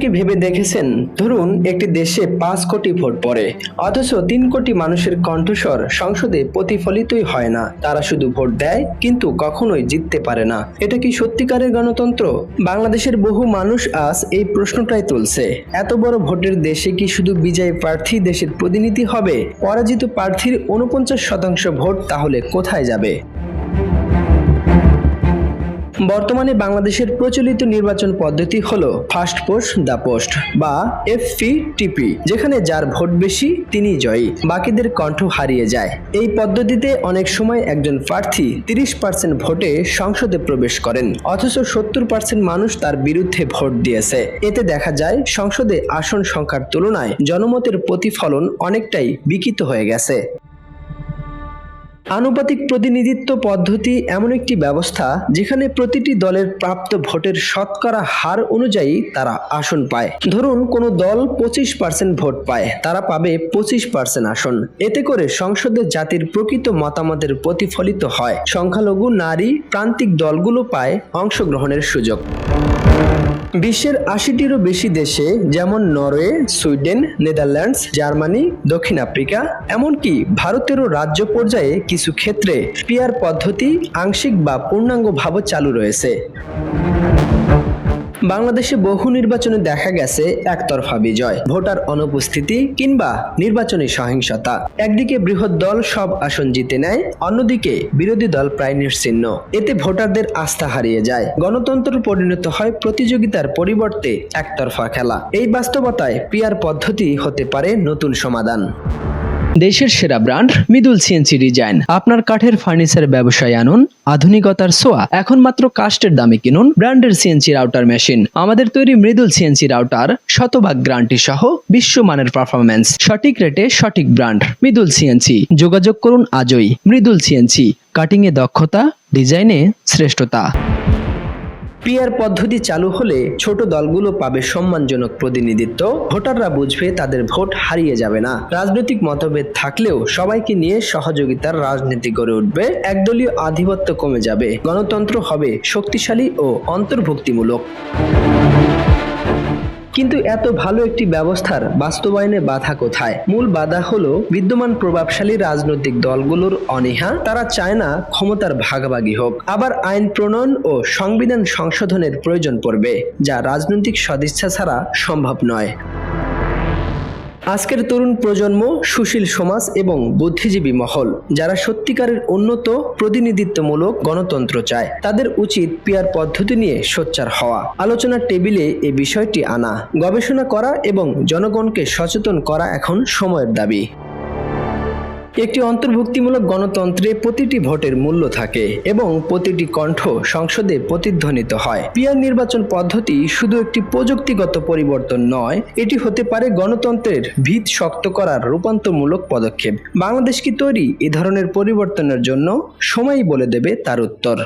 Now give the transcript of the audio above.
কি ভেবে দেখেছেন? ধরুন, একটি দেশে পাঁচ কোটি ভোট পড়ে, অথচ তিন কোটি মানুষের কণ্ঠস্বর সংসদে প্রতিফলিতই হয় না। তারা শুধু ভোট দেয়, কিন্তু কখনোই জিততে পারে না। এটা কি সত্যিকারের গণতন্ত্র? বাংলাদেশের বহু মানুষ আজ এই প্রশ্নটাই তুলছে। এত বড় ভোটের দেশে কি শুধু বিজয়ী প্রার্থী দেশের প্রতিনিধি হবে? পরাজিত প্রার্থীর উনপঞ্চাশ শতাংশ ভোট তাহলে কোথায় যাবে? বর্তমানে বাংলাদেশের প্রচলিত নির্বাচন পদ্ধতি হলো ফার্স্ট পোস্ট, দ্য পোস্ট বা এফপিটিপি যেখানে যার ভোট বেশি, তিনি জয়ী, বাকিদের কণ্ঠ হারিয়ে যায়। এই পদ্ধতিতে অনেক সময় একজন প্রার্থী তিরিশ পার্সেন্ট ভোটে সংসদে প্রবেশ করেন, অথচ সত্তর পার্সেন্ট মানুষ তার বিরুদ্ধে ভোট দিয়েছে। এতে দেখা যায়, সংসদে আসন সংখ্যার তুলনায় জনমতের প্রতিফলন অনেকটাই বিকিত হয়ে গেছে। আনুপাতিক প্রতিনিধিত্ব পদ্ধতি এমন একটি ব্যবস্থা যেখানে প্রতিটি দলের প্রাপ্ত ভোটের শতকরা হার অনুযায়ী তারা আসন পায়। ধরুন, কোনো দল পঁচিশ পার্সেন্ট ভোট পায়, তারা পাবে পঁচিশ পার্সেন্ট আসন। এতে করে সংসদে জাতির প্রকৃত মতামতের প্রতিফলিত হয়। সংখ্যালঘু, নারী, প্রান্তিক দলগুলো পায় অংশগ্রহণের সুযোগ। বিশ্বের আশিটিরও বেশি দেশে, যেমন নরওয়ে, সুইডেন, নেদারল্যান্ডস, জার্মানি, দক্ষিণ আফ্রিকা, এমনকি ভারতেরও রাজ্য পর্যায়ে কিছু ক্ষেত্রে পিয়ার পদ্ধতি, আংশিক বা পূর্ণাঙ্গভাবে চালু রয়েছে। বাংলাদেশে বহু নির্বাচনে দেখা গেছে একতরফা বিজয়, ভোটার অনুপস্থিতি কিংবা নির্বাচনী সহিংসতা। একদিকে বৃহৎ দল সব আসন জিতে নেয়, অন্যদিকে বিরোধী দল প্রায় নিশ্চিহ্ন এতে ভোটারদের আস্থা হারিয়ে যায়। গণতন্ত্র পরিণত হয় প্রতিযোগিতার পরিবর্তে একতরফা খেলা। এই বাস্তবতায় পিয়ার পদ্ধতি হতে পারে নতুন সমাধান। দেশের সেরা ব্র্যান্ড মৃদুল সিএনসি ডিজাইন। আপনার কাঠের ফার্নিচার ব্যবসায় আনুন, আধুনিকতার সোয়া এখন মাত্র কাস্টের দামে কিনুন ব্র্যান্ডের সিএনসি রাউটার মেশিন। আমাদের তৈরি মৃদুল সিএনসি রাউটার শতভাগ গ্যারান্টি সহ বিশ্বমানের পারফরম্যান্স। সঠিক রেটে সঠিক ব্র্যান্ড মৃদুল সিএনসি যোগাযোগ করুন আজই। মৃদুল সিএনসি কাটিং এ দক্ষতা, ডিজাইনে শ্রেষ্ঠতা। পিয়ার পদ্ধতি চালু হলে ছোট দলগুলো পাবে সম্মানজনক প্রতিনিধিত্ব। ভোটাররা বুঝবে তাদের ভোট হারিয়ে যাবে না। রাজনৈতিক মতভেদ থাকলেও সবাইকে নিয়ে সহযোগিতার রাজনীতি গড়ে উঠবে। একদলীয় আধিপত্য কমে যাবে। গণতন্ত্র হবে শক্তিশালী ও অন্তর্ভুক্তিমূলক। কিন্তু এত ভালো একটি ব্যবস্থার বাস্তবায়নে বাধা কোথায়? মূল বাধা হলো বিদ্যমান প্রভাবশালী রাজনৈতিক দলগুলোর অনীহা। তারা চায় না ক্ষমতার ভাগাভাগি হোক। আবার আইন প্রণয়ন ও সংবিধান সংশোধনের প্রয়োজন পড়বে, যা রাজনৈতিক সদিচ্ছা ছাড়া সম্ভব নয়। আজকের তরুণ প্রজন্ম সুশীল সমাজ এবং বুদ্ধিজীবী মহল, যারা সত্যিকারের উন্নত, প্রতিনিধিত্বমূলক গণতন্ত্র চায়, তাদের উচিত পিয়ার পদ্ধতি নিয়ে সোচ্চার হওয়া। আলোচনার টেবিলে এ বিষয়টি আনা। গবেষণা করা এবং জনগণকে সচেতন করা এখন সময়ের দাবি। একটি অন্তর্ভুক্তিমূলক গণতন্ত্রে প্রতিটি ভোটের মূল্য থাকে এবং প্রতিটি কণ্ঠ সংসদে প্রতিধ্বনিত হয়। পিয়ার নির্বাচন পদ্ধতি শুধু একটি প্রযুক্তিগত পরিবর্তন নয়, এটি হতে পারে গণতন্ত্রের ভিত শক্ত করার রূপান্তরমূলক পদক্ষেপ। বাংলাদেশ কি তৈরি এ ধরনের পরিবর্তনের জন্য? সময়ই বলে দেবে তার উত্তর।